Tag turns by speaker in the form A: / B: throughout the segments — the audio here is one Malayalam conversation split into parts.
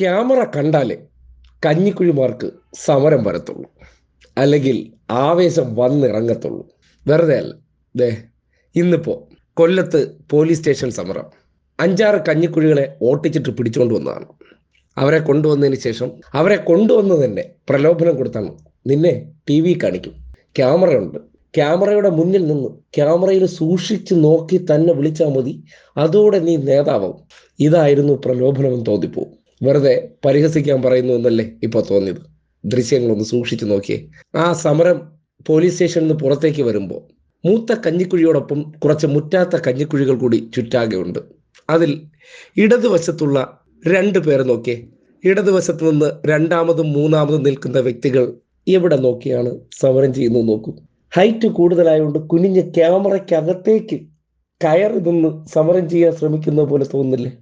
A: ക്യാമറ കണ്ടാലേ കഞ്ഞിക്കുഴിമാർക്ക് സമരം വരത്തുള്ളൂ. അല്ലെങ്കിൽ ആവേശം വന്നിറങ്ങത്തുള്ളൂ. വെറുതെ അല്ല. ദേ ഇന്നിപ്പോൾ കൊല്ലത്ത് പോലീസ് സ്റ്റേഷൻ സമരം. അഞ്ചാറ് കഞ്ഞിക്കുഴികളെ ഓട്ടിച്ചിട്ട് പിടിച്ചുകൊണ്ട് വന്നതാണ്. അവരെ കൊണ്ടുവന്നതിന് ശേഷം അവരെ കൊണ്ടുവന്ന് തന്നെ പ്രലോഭനം കൊടുത്താണ് നിന്നെ ടി വി കാണിക്കും. ക്യാമറയുണ്ട്. ക്യാമറയുടെ മുന്നിൽ നിന്ന് ക്യാമറയിൽ സൂക്ഷിച്ച് നോക്കി തന്നെ വിളിച്ചാൽ മതി. അതോടെ നീ നേതാവും ഇതായിരുന്നു പ്രലോഭനമെന്ന് തോന്നിപ്പോവും. വെറുതെ പരിഹസിക്കാൻ പറയുന്നു എന്നല്ലേ ഇപ്പോൾ തോന്നിയത്? ദൃശ്യങ്ങളൊന്ന് സൂക്ഷിച്ചു നോക്കിയേ. ആ സമരം പോലീസ് സ്റ്റേഷനിൽ നിന്ന് പുറത്തേക്ക് വരുമ്പോൾ മൂത്ത കഞ്ഞിക്കുഴിയോടൊപ്പം കുറച്ച് മുറ്റാത്ത കഞ്ഞിക്കുഴികൾ കൂടി ചുറ്റാകെ ഉണ്ട്. അതിൽ ഇടതുവശത്തുള്ള രണ്ട് പേർ നോക്കിയേ. ഇടതുവശത്ത് നിന്ന് രണ്ടാമതും മൂന്നാമതും നിൽക്കുന്ന വ്യക്തികൾ എവിടെ നോക്കിയാണ് സമരം ചെയ്യുന്നത് നോക്കൂ. ഹൈറ്റ് കൂടുതലായതുകൊണ്ട് കുനിഞ്ഞ ക്യാമറയ്ക്കകത്തേക്ക് കയറി നിന്ന് സമരം ചെയ്യാൻ ശ്രമിക്കുന്ന പോലെ തോന്നുന്നില്ലേ?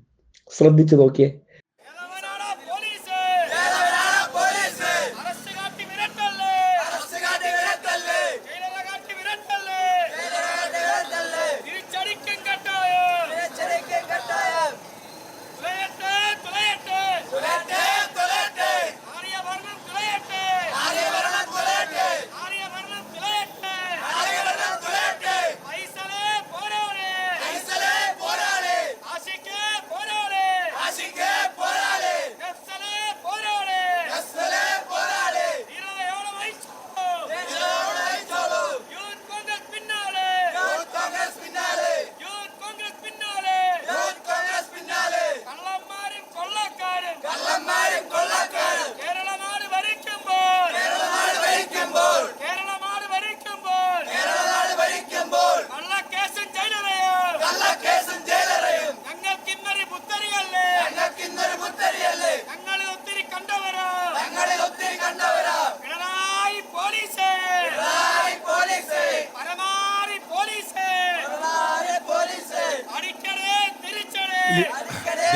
A: ശ്രദ്ധിച്ചു നോക്കിയേ.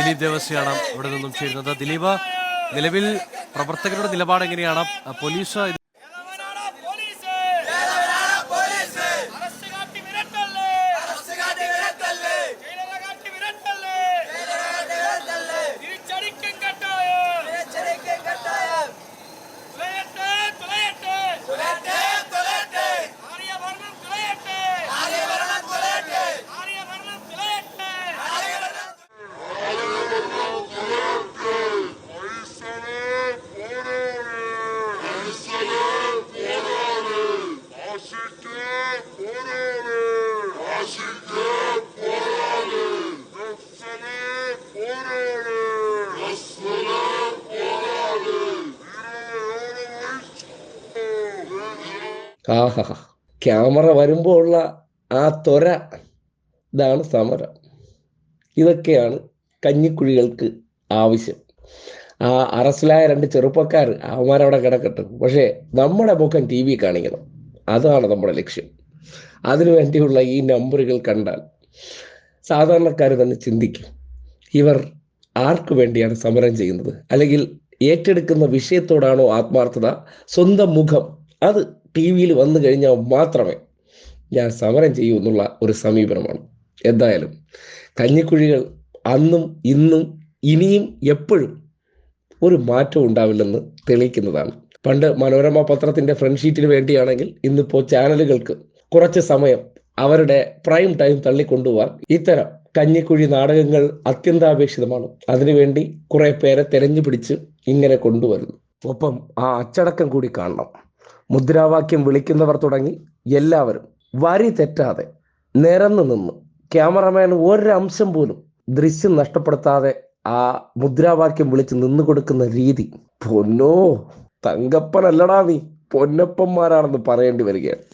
B: ദിലീപ് ദേവസ്യാണ് ഇവിടെ നിന്നും ചേരുന്നത് ദിലീപ് നിലവിൽ പ്രവർത്തകരുടെ നിലപാട് എങ്ങനെയാണ് പോലീസ്
A: ആഹാ ക്യാമറ വരുമ്പോൾ ഉള്ള ആ തൊര ഇതാണ് സമരം. ഇതൊക്കെയാണ് കഞ്ഞിക്കുഴികൾക്ക് ആവശ്യം. ആ അറസ്റ്റിലായ രണ്ട് ചെറുപ്പക്കാർ അവന്മാരവിടെ കിടക്കട്ടെ. പക്ഷേ നമ്മുടെ മുഖം ടി വി കാണിക്കണം. അതാണ് നമ്മുടെ ലക്ഷ്യം. അതിനു വേണ്ടിയുള്ള ഈ നമ്പറുകൾ കണ്ടാൽ സാധാരണക്കാർ തന്നെ ചിന്തിക്കും. ഇവർ ആർക്കു വേണ്ടിയാണ് സമരം ചെയ്യുന്നത്? അല്ലെങ്കിൽ ഏറ്റെടുക്കുന്ന വിഷയത്തോടാണോ ആത്മാർത്ഥത? സ്വന്തം മുഖം അത് ടി വിയിൽ വന്നു കഴിഞ്ഞാൽ മാത്രമേ ഞാൻ സമരം ചെയ്യൂ എന്നുള്ള ഒരു സമീപനമാണ്. എന്തായാലും കഞ്ഞിക്കുഴികൾ അന്നും ഇന്നും ഇനിയും എപ്പോഴും ഒരു മാറ്റം ഉണ്ടാവില്ലെന്ന് തെളിയിക്കുന്നതാണ്. പണ്ട് മനോരമ പത്രത്തിന്റെ ഫ്രണ്ട് ഷീറ്റിന് വേണ്ടിയാണെങ്കിൽ ഇന്നിപ്പോൾ ചാനലുകൾക്ക് കുറച്ച് സമയം അവരുടെ പ്രൈം ടൈം തള്ളിക്കൊണ്ടുപോകാൻ ഇത്തരം കഞ്ഞിക്കുഴി നാടകങ്ങൾ അത്യന്താപേക്ഷിതമാണ്. അതിനുവേണ്ടി കുറേ പേരെ തെരഞ്ഞു പിടിച്ച് ഇങ്ങനെ കൊണ്ടുവരുന്നു. ഒപ്പം ആ അച്ചടക്കം കൂടി കാണണം. മുദ്രാവാക്യം വിളിക്കുന്നവർ തുടങ്ങി എല്ലാവരും വരി തെറ്റാതെ നിരന്നു നിന്ന് ക്യാമറമാൻ ഒരംശം പോലും ദൃശ്യം നഷ്ടപ്പെടുത്താതെ ആ മുദ്രാവാക്യം വിളിച്ച് നിന്നു കൊടുക്കുന്ന രീതി. പൊന്നോ തങ്കപ്പനല്ലടാ നീ. പൊന്നപ്പന്മാരാണെന്ന് പറയേണ്ടി വരികയാണ്.